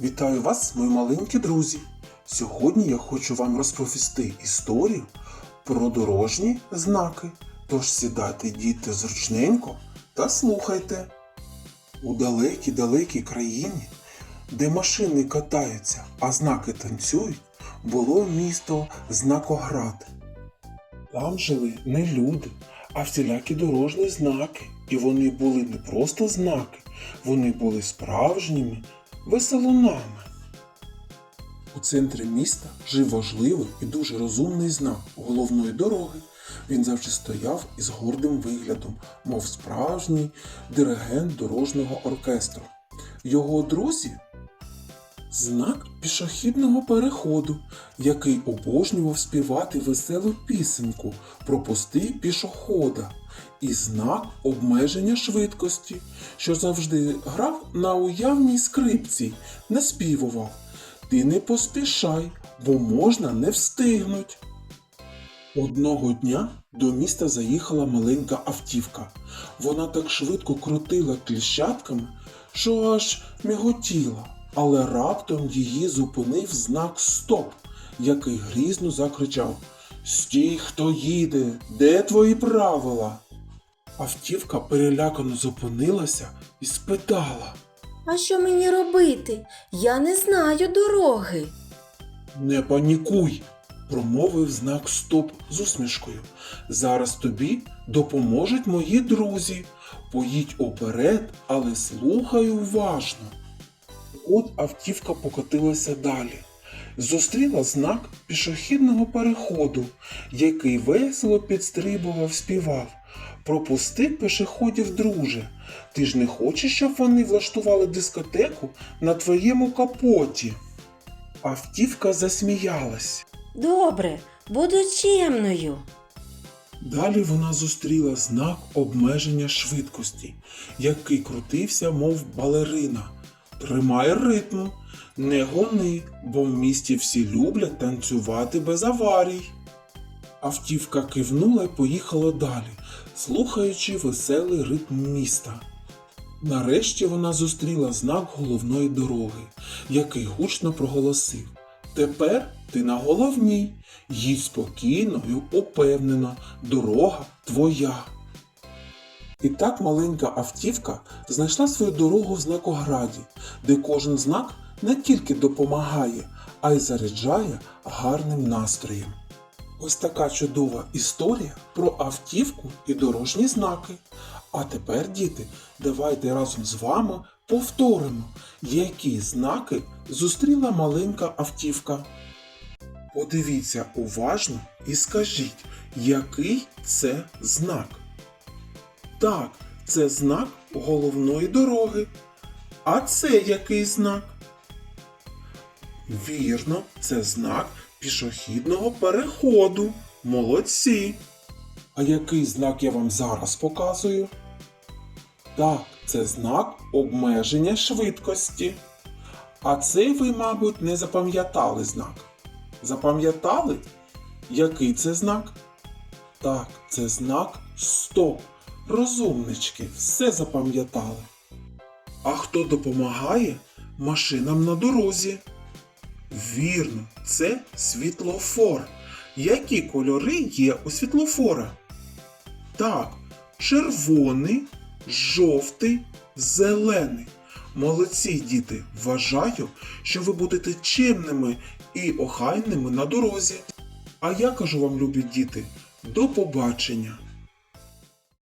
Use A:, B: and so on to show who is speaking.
A: Вітаю вас, мої маленькі друзі! Сьогодні я хочу вам розповісти історію про дорожні знаки. Тож сідайте, діти, зручненько та слухайте. У далекій далекій країні, де машини катаються, а знаки танцюють, було місто Знакоград. Там жили не люди, а всілякі дорожні знаки. І вони були не просто знаки, вони були справжніми веселунами. У центрі міста жив важливий і дуже розумний знак головної дороги. Він завжди стояв із гордим виглядом, мов справжній диригент дорожнього оркестру. Його друзі знак пішохідного переходу, який обожнював співати веселу пісеньку Пропусти пішохода, і знак обмеження швидкості, що завжди грав на уявній скрипці, наспівував Ти не поспішай, бо можна не встигнуть. Одного дня до міста заїхала маленька автівка. Вона так швидко крутила кліщатками, що аж міготіла, але раптом її зупинив знак Стоп, який грізно закричав Стій, хто їде, де твої правила? Автівка перелякано зупинилася і спитала
B: А що мені робити? Я не знаю дороги.
A: Не панікуй, промовив знак Стоп з усмішкою. Зараз тобі допоможуть мої друзі. Поїдь уперед, але слухай уважно. От автівка покотилася далі. Зустріла знак пішохідного переходу, який весело підстрибував, співав. Пропусти пішоходів, друже. Ти ж не хочеш, щоб вони влаштували дискотеку на твоєму капоті. Автівка засміялась.
B: Добре, буду чемною.
A: Далі вона зустріла знак обмеження швидкості, який крутився, мов балерина. Тримай ритм, не гони, бо в місті всі люблять танцювати без аварій. Автівка кивнула і поїхала далі, слухаючи веселий ритм міста. Нарешті вона зустріла знак головної дороги, який гучно проголосив Тепер ти на головній. Їдь спокійно і упевнено, дорога твоя. І так маленька автівка знайшла свою дорогу в знакограді, де кожен знак не тільки допомагає, а й заряджає гарним настроєм. Ось така чудова історія про автівку і дорожні знаки. А тепер, діти, давайте разом з вами повторимо, які знаки зустріла маленька автівка. Подивіться уважно і скажіть, який це знак. Так, це знак головної дороги. А це який знак? Вірно, це знак пішохідного переходу. Молодці. А який знак я вам зараз показую? Так, це знак обмеження швидкості. А цей ви, мабуть, не запам'ятали знак. Запам'ятали? Який це знак? Так, це знак Стоп. Розумнички, все запам'ятали. А хто допомагає машинам на дорозі? Вірно, це світлофор. Які кольори є у світлофора? Так, червоний, жовтий, зелений. Молодці, діти, вважаю, що ви будете чимними і охайними на дорозі. А я кажу вам, любі діти, до побачення!